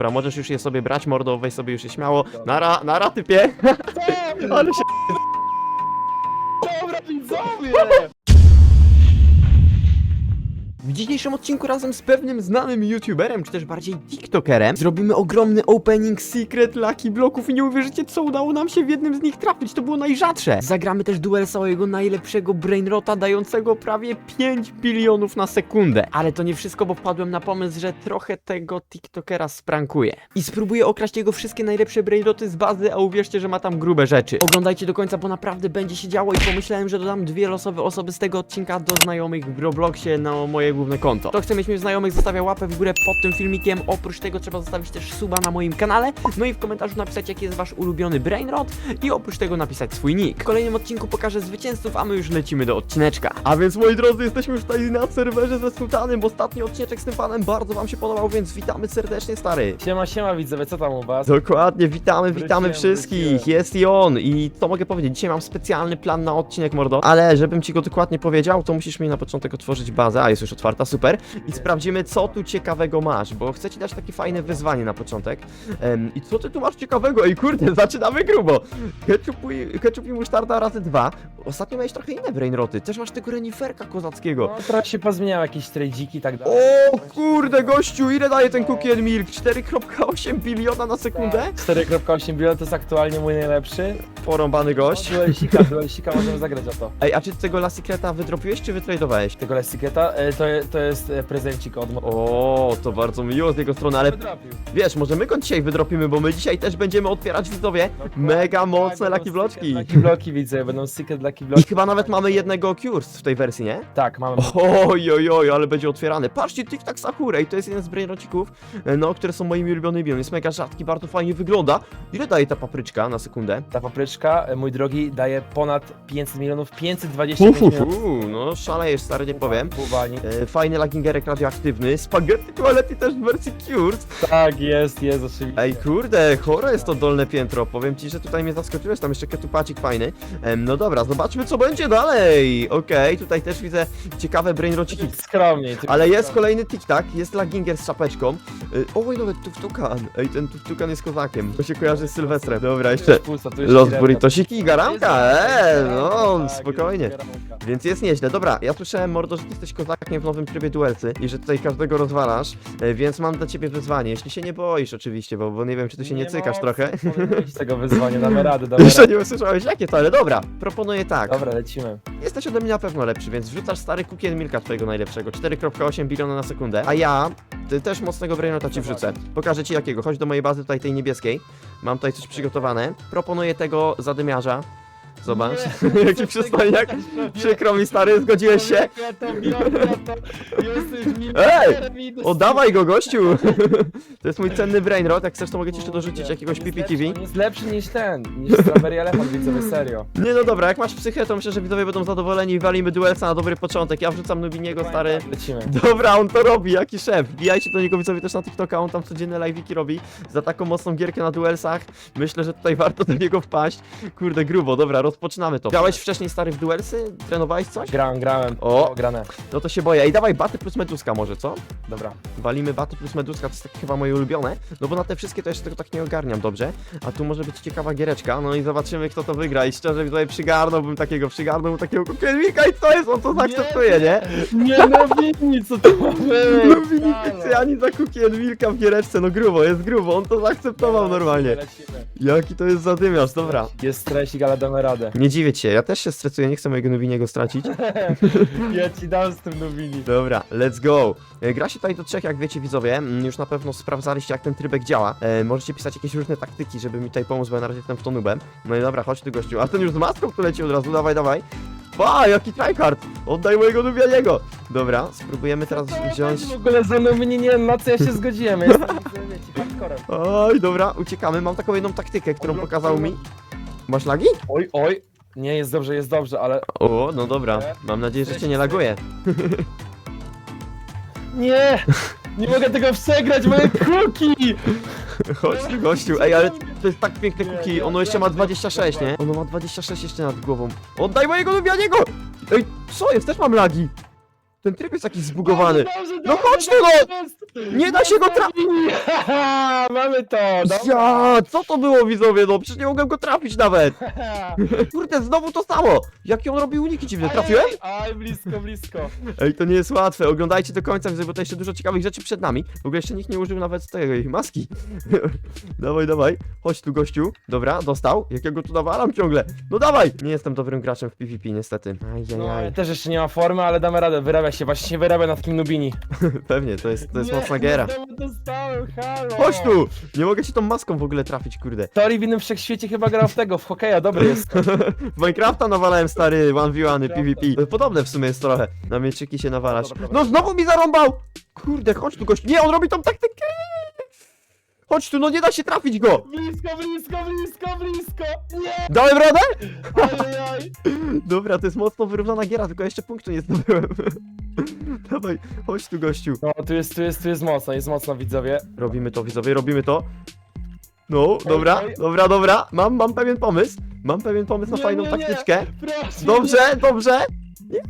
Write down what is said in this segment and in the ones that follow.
Dobra, możesz już je sobie brać, mordo, weź sobie już je śmiało. Nara, nara, typie. Ale się... Dobra, widzowie! Dzisiejszym odcinku razem z pewnym znanym youtuberem, czy też bardziej tiktokerem, zrobimy ogromny opening secret Lucky Bloków i nie uwierzycie, co udało nam się w jednym z nich trafić, to było najrzadsze. Zagramy też duel całego najlepszego brainrota, dającego prawie 5 bilionów na sekundę. Ale to nie wszystko, bo wpadłem na pomysł, że trochę tego tiktokera sprankuję. I spróbuję okraść jego wszystkie najlepsze brainroty z bazy, a uwierzcie, że ma tam grube rzeczy. Oglądajcie do końca, bo naprawdę będzie się działo i pomyślałem, że dodam dwie losowe osoby z tego odcinka do znajomych w Robloxie na moje główne konto. Kto chce mieć mnie znajomych, zostawia łapę w górę pod tym filmikiem. Oprócz tego trzeba zostawić też suba na moim kanale. No i w komentarzu napisać, jaki jest wasz ulubiony brainrot i oprócz tego napisać swój nick. W kolejnym odcinku pokażę zwycięzców, a my już lecimy do odcineczka. A więc moi drodzy, jesteśmy już tutaj na serwerze ze Sultanem. Ostatni odcineczek z tym panem bardzo wam się podobał, więc witamy serdecznie, stary. Siema, siema widzowie, co tam u was? Dokładnie, witamy, witamy Wróciłem, wszystkich. wróciłem. Jest i on. I co mogę powiedzieć? Dzisiaj mam specjalny plan na odcinek, mordo. Ale żebym ci go dokładnie powiedział, to musisz mi na początek otworzyć bazę. A jest już otwarta, super. I sprawdzimy, co tu ciekawego masz, bo chcę ci dać takie fajne wyzwanie na początek. I co ty tu masz ciekawego? I kurde, zaczynamy grubo. Ketchup i, ketchup i musztarda razy dwa. Ostatnio miałeś trochę inne brainroty. Też masz tego reniferka kozackiego. No, trochę się pozmieniały jakieś tradziki i tak dalej. O kurde, gościu, ile daje ten cookie and milk? 4,8 biliona na sekundę? 4.8 bilion to jest aktualnie mój najlepszy. Porąbany gość. No, duelsika, duelsika możemy zagrać o to. Ej, a czy tego La Secreta wydropiłeś, czy wytradowałeś? Tego Lessiketa, e, to, je- to jest e, prezencik od Mo- O, to bardzo miło z jego strony, ale Wydrapił. wiesz, może my go dzisiaj wydropimy, bo my dzisiaj też będziemy otwierać widzowie Dokładnie, mega tak, mocne będą Lucky Bloczki. Lucky bloki widzę, będą secret I chyba nawet mamy jednego Cures w tej wersji, nie? Tak, mamy. Oj, oj, oj, ale będzie otwierany. Patrzcie, Tic Tac Sakura i to jest jeden z brainrocików, e, no, które są moimi ulubionymi. On jest mega rzadki, bardzo fajnie wygląda. Ile daje ta papryczka na sekundę? Ta papryczka, e, mój drogi, daje ponad 500 milionów, 525 milionów. Uuu, no szalejesz, stary, nie powiem. E, Fajny lagingerek radioaktywny, spaghetti toalety też w wersji Cures. Tak, jest, jest oczywiście. Ej, kurde, chore jest to dolne piętro. Powiem ci, że tutaj mnie zaskoczyłeś, tam jeszcze ketupacik fajny. Em, no dobra, zobaczmy co będzie dalej. Okej, tutaj też widzę ciekawe brainrociki. Skromniej. tylko Ale jest skromniej. kolejny tik-tak, jest laginger z czapeczką. Y, Oj, nawet tuftukan. Ej, ten tuftukan jest kozakiem. To się kojarzy z Sylwestrem. Dobra, Tu jeszcze jest pusto, tu jest los burritosiki i garanka. Eee, no, Tak, spokojnie. jest garanka. Więc jest nieźle. Dobra, ja słyszałem, Mordo, że ty jesteś kozakiem w nowym trybie duelcy i że tutaj każdego rozwalasz, e, więc mam dla ciebie wyzwanie. Jeśli się nie boisz oczywiście, bo, bo nie wiem, czy ty się nie, cykasz ma trochę. opcji podejść tego wyzwania, damy radę, damy Jeszcze radę. nie usłyszałeś jakie to, ale dobra, proponuję tak. Dobra, lecimy. Jesteś ode mnie na pewno lepszy, więc wrzucasz stary and milka twojego najlepszego, 4,8 biliona na sekundę, a ja ty też mocnego brainota ci wrzucę. Pokażę ci jakiego, chodź do mojej bazy tutaj tej niebieskiej, mam tutaj coś przygotowane, proponuję tego zadymiarza. Zobacz, jaki przystojniak, przykro mi stary, zgodziłeś się? Ja to biorę, ja to... Jesteś Ej! Oddawaj go gościu! To jest mój cenny brainrot, jak chcesz to mogę ci jeszcze dorzucić jakiegoś. On jest lepszy niż ten, niż Strawberry Elephant, widzowie, serio. Nie no dobra, jak masz psychę, to myślę, że widzowie będą zadowoleni i walimy duelsa na dobry początek. Ja wrzucam Nubiniego, stary. Lecimy. Dobra, on to robi, jaki szef. Wbijajcie do niego widzowie też na TikToka, on tam codzienne live'iki robi za taką mocną gierkę na duelsach. Myślę, że tutaj warto do niego wpaść. Kurde, grubo, dobra, rozpoczynamy to. Grałeś wcześniej stary w duelsy? Trenowałeś coś? Grałem, grałem. O. O, grane. No to się boję. I dawaj baty plus meduska może, co? Dobra. Walimy baty plus meduska, to jest takie chyba moje ulubione. No bo na te wszystkie to jeszcze tego tak nie ogarniam dobrze. A tu może być ciekawa giereczka, no i zobaczymy kto to wygra. I szczerze tutaj przygarnąłbym takiego, przygarnąłbym takiego kukielnika i co jest, on to zaakceptuje, nie? Nie, no winni, co to ma być? No ani za Wilka w giereczce, no grubo, jest grubo, on to zaakceptował normalnie. Lecimy. Jaki to jest zadymiarz, dobra. Jest stresik, ale damy radę. Nie dziwię cię, ja też się stresuję, nie chcę mojego Nubiniego stracić. Ja ci dam z tym Nubini. Dobra, let's go. E, Gra się tutaj do trzech, jak wiecie widzowie, Mm, już na pewno sprawdzaliście jak ten trybek działa. E, możecie pisać jakieś różne taktyki, żeby mi tutaj pomóc, bo ja na razie jestem w to nubem. No i dobra, chodź ty gościu, a ten już z maską tu leci od razu, dawaj, dawaj. Pa, jaki tryhard! Oddaj mojego Nubianiego! Dobra, spróbujemy teraz wziąć... W ogóle za Nubini nie wiem, na co ja się zgodziłem. Ja Jestem, wiecie, hardcorem. Oj, dobra, uciekamy. Mam taką jedną taktykę, którą pokazał mi. Masz lagi? Oj, oj. Nie, jest dobrze, jest dobrze, ale... O, no dobra. Mam nadzieję, że cię nie laguje. Nie! Nie mogę tego przegrać, moje kuki! Chodź gościu. Ej, ale to jest tak piękne kuki. Ono jeszcze ma bym 26, nie? Ono ma 26 jeszcze nad głową. Oddaj mojego lubianiego! Ej, co jest? Też mam lagi. Ten tryb jest jakiś zbugowany. Dobrze, dobrze, No chodź tu, no! dobrze. Nie da się go trafić! Mamy to! dobra. Ja, co to było widzowie, no przecież nie mogłem go trafić nawet. Kurde, znowu to samo. Jakie on robi uniki dziwne, trafiłem? Aj, blisko, blisko. Ej, to nie jest łatwe, oglądajcie do końca, widzę, bo to jeszcze dużo ciekawych rzeczy przed nami. W ogóle jeszcze nikt nie użył nawet tej maski. dawaj, dawaj, chodź tu gościu. Dobra, dostał. Jakiego tu nawalam ciągle. No dawaj! Nie jestem dobrym graczem w PvP niestety. No, Ajajaj. też jeszcze nie ma formy, ale damy radę, wyrabia się, właśnie się wyrabia na takim Nubini. Pewnie, to jest, to jest Nie, mocna giera. dostałem, halo! Chodź tu! Nie mogę się tą maską w ogóle trafić, kurde. Tori w innym wszechświecie chyba grał w tego, w hokeja, dobry jest. W Minecrafta nawalałem stary 1v1 Minecrafta. PvP. Podobne w sumie jest trochę. Na mieczyki się nawalasz. Dobra, dobra. No znowu mi zarąbał! Kurde, chodź tu gość. Nie, on robi tą taktykę! Chodź tu, no nie da się trafić go! Blisko, blisko, blisko, blisko! Nie! Dałem radę? Ajajaj! Dobra, to jest mocno wyrównana giera, tylko jeszcze punktu nie zdobyłem. Dawaj, chodź tu gościu. No, tu jest, tu jest, tu jest mocno, jest mocno, widzowie. Robimy to, widzowie, robimy to. No, dobra, oj. dobra, dobra. Mam, mam pewien pomysł. Mam pewien pomysł na Nie, fajną nie, nie. taktyczkę. Proszę! Dobrze, dobrze. Nie.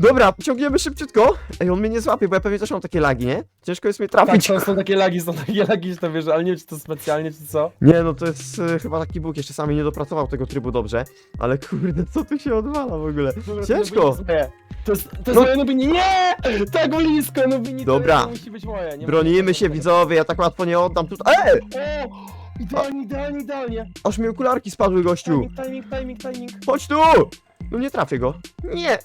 Dobra, ciągniemy szybciutko. Ej, on mnie nie złapie, bo ja pewnie też mam takie lagi, nie? Ciężko jest mnie Tak, trafić. są, są takie lagi, są takie lagi, że to wiesz, ale nie wiem, czy to specjalnie, czy co. Nie, no to jest e, chyba taki bóg, jeszcze sami nie dopracował tego trybu dobrze. Ale kurde, co tu się odwala w ogóle? Ciężko. To, jest to jest, to No. moje Nubini. Nie! Tak blisko, Nubini. Dobra. To musi być moje. Nie Bronimy się, widzowie, ja tak łatwo nie oddam tutaj. Ej! O! Idealnie, idealnie, idealnie. Aż mi okularki spadły, gościu. Timing, timing, timing, timing. Chodź tu! No nie trafię go. Nie!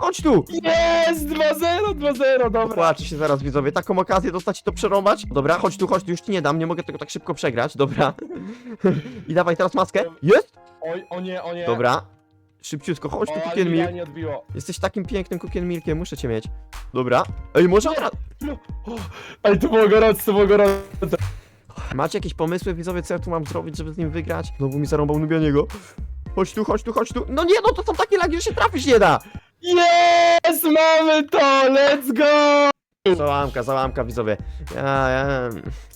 Chodź tu! Jest! 2-0, 2-0, dobra. Płaczę się zaraz, widzowie. Taką okazję dostać i to przerąbać. Dobra, chodź tu, chodź tu, już ci nie dam, nie mogę tego tak szybko przegrać, dobra. I dawaj teraz maskę. Jest? Oj, o nie, o nie. Dobra. Szybciutko, chodź tu, O, ale mi Milk. nie odbiło. Jesteś takim pięknym Cookie Milkiem, muszę cię mieć. Dobra. Ej, może od razu... Ej, to było gorące, to było gorące. Macie jakieś pomysły, widzowie, co ja tu mam zrobić, żeby z nim wygrać? Znowu mi zarąbał Nubianiego. Chodź tu, chodź tu, chodź tu. No nie, no to są takie lagi, że się trafić nie da. Jest! Mamy to! Let's go! Załamka, załamka, widzowie. Ja, ja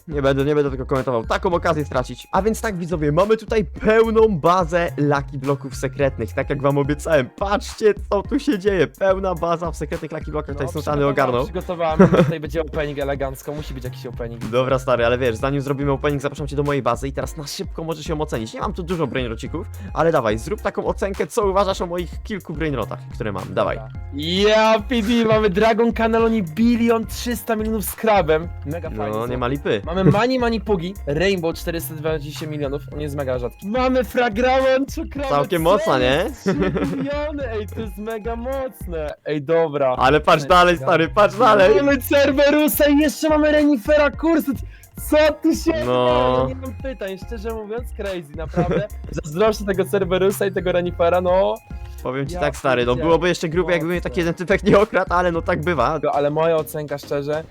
nie będę, nie będę tego komentował. Taką okazję stracić. A więc tak, widzowie, mamy tutaj pełną bazę Lucky Bloków sekretnych, tak jak wam obiecałem. Patrzcie, co tu się dzieje. Pełna baza w sekretnych Lucky Blokach. Tutaj Sultany ogarnął. Przygotowałem, tutaj będzie opening elegancko, musi być jakiś opening. Dobra, stary, ale wiesz, zanim zrobimy opening, zapraszam cię do mojej bazy i teraz na szybko możesz ją ocenić. Nie mam tu dużo brainrocików, ale dawaj, zrób taką ocenkę, co uważasz o moich kilku brainrotach, które mam. Dawaj. Ja, PD, mamy Dragon Cannelloni bilion 300 milionów z krabem. Mega fajnie. No, nie ma lipy. Mamy Mani Mani Pugi, Rainbow 420 milionów, on jest mega rzadki. Mamy Fragramon Czokramy Całkiem mocna, nie? 3 miliony, ej, to jest mega mocne. Ej, dobra. Ale patrz dalej, stary, patrz dalej. Mamy Cerberusa i jeszcze mamy Renifera Kurset. Co tu się No. Ja nie mam pytań, szczerze mówiąc, crazy, naprawdę. Zazdroszczę tego Cerberusa i tego Renifera, no. Powiem ci Ja tak, stary, no pierdzielę. byłoby jeszcze grubo, jakby mnie taki jeden typek nie okradł, ale no tak bywa. Ale moja ocenka, szczerze,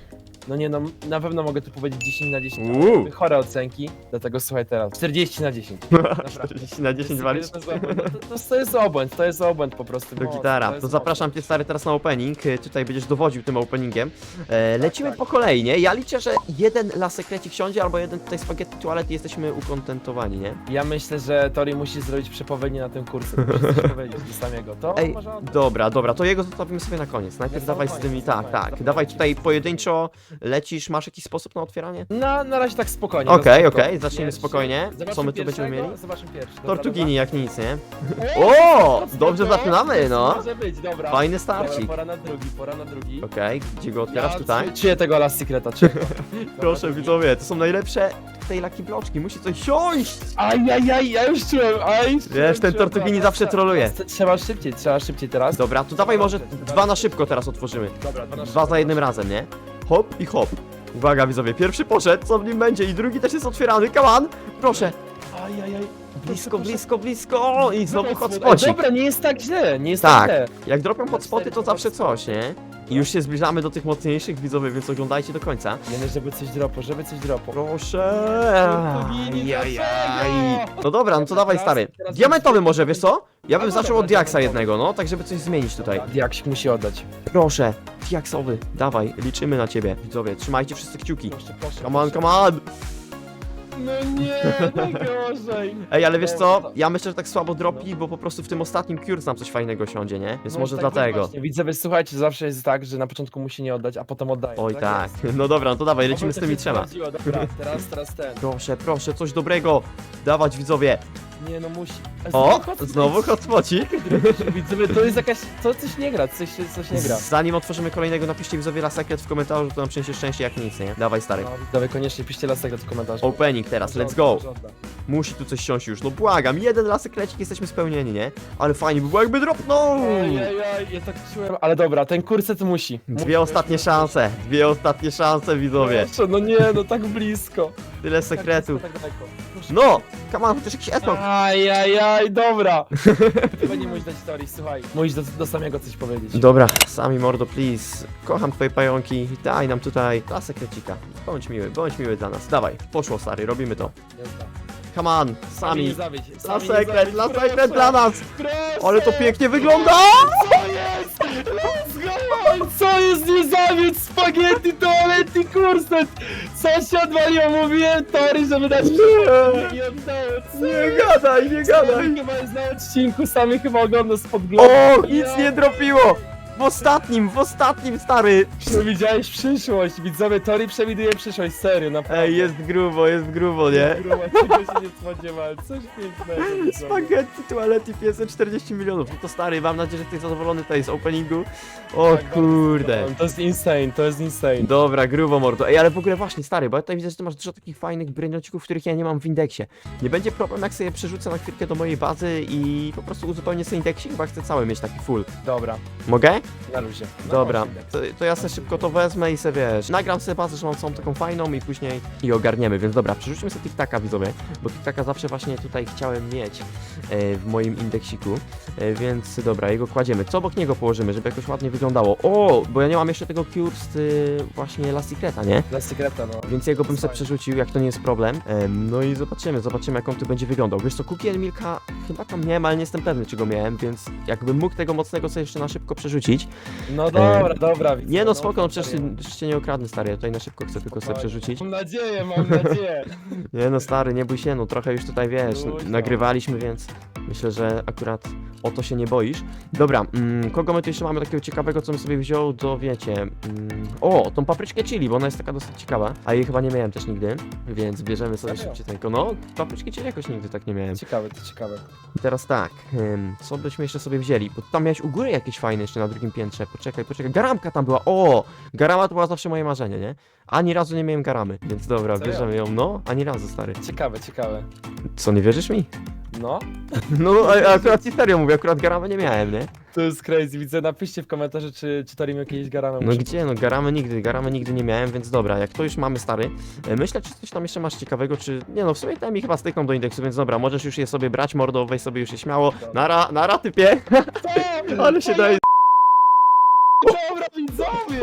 no nie no, na pewno mogę tu powiedzieć 10 na 10. Uuu. ale Chore ocenki, dlatego słuchaj teraz. 40 na 10. Naprawdę. 40 na 10 walić. To jest, obłęd. No to, to, to jest obłęd, to jest obłęd po prostu. To mocno, gitara. jest To zapraszam cię stary teraz na opening. Tutaj będziesz dowodził tym openingiem. E, lecimy tak. po kolei, nie? Ja liczę, że jeden La Secretik wsiądzie, albo jeden tutaj spaghetti toalet i jesteśmy ukontentowani, nie? Ja myślę, że Tori musi zrobić przepowiednie na tym kursie. Musi coś powiedzieć do samego. To Ej, może on... dobra, dobra, to jego zostawimy sobie na koniec. Najpierw Na sam dawaj z tymi, tak, tak. Dawaj tutaj pojedynczo lecisz, masz jakiś sposób na otwieranie? Na, na razie tak spokojnie. Okej, okej, spoko. zaczniemy Pierwszy- spokojnie. zobaczmy Co my tu będziemy pierwszego, mieli? Zobaczmy pierwszy. Dobra, Tortugini jak nic, nie? dobra. O, mocno dobrze zaczynamy, no. Może być, dobra. Fajny Dobra, starcik. pora na drugi, pora na drugi. Okej, gdzie go otwierasz tutaj? czuję- tego Last Secreta, czuję. Proszę widzowie, to są najlepsze tej laki bloczki, musi coś siąść! Ajajaj, ja już czułem, aj. Wiesz, ten Tortugini zawsze troluje. Trzeba szybciej, trzeba szybciej teraz. Dobra, to dawaj może dwa na szybko teraz otworzymy. Dobra, dwa na Dwa za jednym razem, nie? Hop i hop. Uwaga widzowie, pierwszy poszedł, co w nim będzie i drugi też jest otwierany, come on! Proszę! Ajajaj. Blisko, blisko, blisko! I znowu hotspocik. Dobra, nie jest tak źle, nie jest Tak. tak źle. Jak dropią hotspoty to zawsze coś, nie? I już się zbliżamy do tych mocniejszych widzowie, więc oglądajcie do końca. Nie no, żeby coś dropo, żeby coś dropo. Proszę! Ajajaj. No dobra, no to dawaj stary. Diamentowy może, wiesz co? Ja bym A, zaczął od diaksa jednego, no, tak żeby coś zmienić tutaj. Diaksik musi oddać. Proszę, diaksowy, dawaj, liczymy na ciebie. Widzowie, trzymajcie wszyscy kciuki. Proszę, proszę, Come on, proszę. come on! No nie, najgorzej. Ej, ale wiesz co? Ja myślę, że tak słabo dropi, bo po prostu w tym ostatnim Cures nam coś fajnego siądzie, nie? Więc No może tak dlatego. Właśnie. Widzowie, słuchajcie, zawsze jest tak, że na początku musi nie oddać, a potem oddaje. Oj tak. jest. No dobra, no to dawaj, lecimy z to tymi się trzema. sprawdziło, Dobra, teraz, teraz ten. Proszę, proszę, coś dobrego. Dawać widzowie. Nie no, musi. O, Znowu hotspocik. Widzowie, to jest jakaś, to coś nie gra, coś, coś nie gra. Zanim otworzymy kolejnego, napiszcie widzowie la sekret w komentarzu, to nam przyniesie szczęście jak nic, nie? Dawaj stary. No, widzowie, koniecznie piszcie las sekret w komentarzu. Opening teraz, let's go. Musi tu coś siąść już, no błagam, jeden la sekrecik, jesteśmy spełnieni, nie? Ale fajnie by było jakby dropnął. Ojej, ja tak czułem. Ale dobra, ten kurset musi. Dwie ostatnie szanse, dwie ostatnie szanse widzowie. No nie, no tak blisko. Tyle sekretów. Tak daleko. No! Come on, chociaż jakiś esmok. Ajajaj, dobra. Chyba nie musisz dać historii, słuchaj. Musisz do, do samego coś powiedzieć. Dobra, sami mordo, please. Kocham twoje pająki, daj nam tutaj la sekrecika. Bądź miły, bądź miły dla nas. Dawaj, poszło stary, robimy to. Jazda. Come on, sami. sami nie sekret, zawiedź, la proszę. sekret dla nas! Proszę. Ale to pięknie wygląda! Zawiedź? Spaghetti, toalety, kurset! Co się odwaliło? Mówiłem Tori, żeby dać Nie. nie oddało. Nie gadaj, nie gadaj! Chyba jest na odcinku, sami chyba ogląda z podglądu. O, nic nie dropiło! W ostatnim, w ostatnim, stary! Przewidziałeś przyszłość, widzowie, Tori przewiduje przyszłość, serio, naprawdę. Ej, jest grubo, jest grubo, nie? Grubo, Czego się nie spodziewałem, coś pięknego. widzowie. Spaghetti, toalety, 540 milionów. No to stary, mam nadzieję, że jesteś zadowolony tutaj z openingu. O Tak, bardzo kurde. To jest insane, to jest insane. Dobra, grubo mordo. Ej, ale w ogóle właśnie, stary, bo ja tutaj widzę, że ty masz dużo takich fajnych brynocików, których ja nie mam w indeksie. Nie będzie problem, jak sobie przerzucę na chwilkę do mojej bazy i po prostu uzupełnię sobie indeksik, chyba chcę cały mieć taki full. Dobra, Mogę? Na luzie. No, Dobra, to, to ja sobie szybko to wezmę i sobie wiesz, nagram sobie bazę, że mam całą taką fajną i później i ogarniemy, więc dobra, przerzućmy sobie TikTaka widzowie, bo TikTaka zawsze właśnie tutaj chciałem mieć e, w moim indeksiku, więc dobra, jego kładziemy. Co obok niego położymy, żeby jakoś ładnie wyglądało? O, bo ja nie mam jeszcze tego Cure z y, właśnie La Secreta, nie? Dla sekreta, no. Więc jego bym sobie przerzucił, jak to nie jest problem. Em, no i zobaczymy, zobaczymy jak on tu będzie wyglądał. Wiesz co, Cookie and Milka chyba tam miałem, ale nie jestem pewny czy go miałem, więc jakbym mógł tego mocnego sobie jeszcze na szybko przerzucić. No dobra, dobra, widzę. Nie no spoko, no przecież, serio. przecież cię nie okradnę stary, ja tutaj na szybko chcę tylko sobie Spokojnie. przerzucić. Mam nadzieję, mam nadzieję. Nie no stary, nie bój się, no trochę już tutaj wiesz, Luźno. nagrywaliśmy, więc myślę, że akurat o to się nie boisz. Dobra, mm, kogo my tu jeszcze mamy takiego ciekawego, co bym sobie wziął do, wiecie, mm, o, tą papryczkę chili, bo ona jest taka dosyć ciekawa, a jej chyba nie miałem też nigdy, więc bierzemy sobie Serio? szybciej tego, no, papryczki chili jakoś nigdy tak nie miałem. Ciekawe, to ciekawe. I teraz tak, ym, co byśmy jeszcze sobie wzięli, bo tam miałeś u góry jakieś fajne jeszcze na drugim piętrze, poczekaj, poczekaj, garamka tam była, o, garama to była zawsze moje marzenie, nie? Ani razu nie miałem garamy, więc dobra, Serio? bierzemy ją, no, ani razu, stary. Ciekawe, ciekawe. Co, nie wierzysz mi? No, No, a, a akurat ci serio mówię, akurat garamy nie miałem, nie? to jest crazy. Widzę, napiszcie w komentarzu, czy, czy Tori miał jakieś garamy. No gdzie, no garamy nigdy, garamy nigdy nie miałem, więc dobra, jak to już mamy stary, e, myślę, czy coś tam jeszcze masz ciekawego, czy, nie no, w sumie tam mi chyba stykną do indeksu, więc dobra, możesz już je sobie brać, mordo, weź sobie już je śmiało, nara, nara typie, ale się daje, Dobra, widzowie!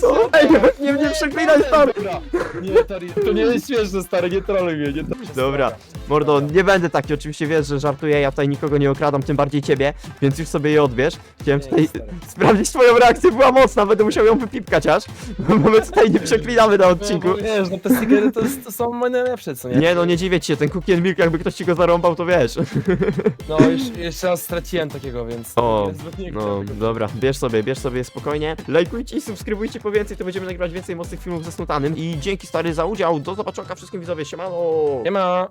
Co? Ej, nie mnie przeklinaj, stary. Dobra. Nie, to nie jest śmieszne, stary, nie troluj mnie, nie troluj Dobra, mordo, nie będę taki, oczywiście wiesz, że żartuję, ja tutaj nikogo nie okradam, tym bardziej ciebie, więc już sobie je odbierz, chciałem Nie, tutaj stary. sprawdzić twoją reakcję, była mocna, będę musiał ją wypipkać aż, bo my tutaj nie przeklinamy na odcinku. No, bo wiesz, no te stickery to, jest- to są moje najlepsze, co nie? Nie no, nie dziwię ci się, ten Cookie and Milk, jakby ktoś ci go zarąbał, to wiesz. No, już, jeszcze raz straciłem takiego, więc... O, nie No, tego- dobra, bierz sobie, bierz sobie spokojnie. Lajkujcie i subskrybujcie po więcej, to będziemy nagrywać więcej mocnych filmów ze Snutanym. I dzięki stary za udział, do zobaczonka wszystkim widzowie, siemano! Nie ma.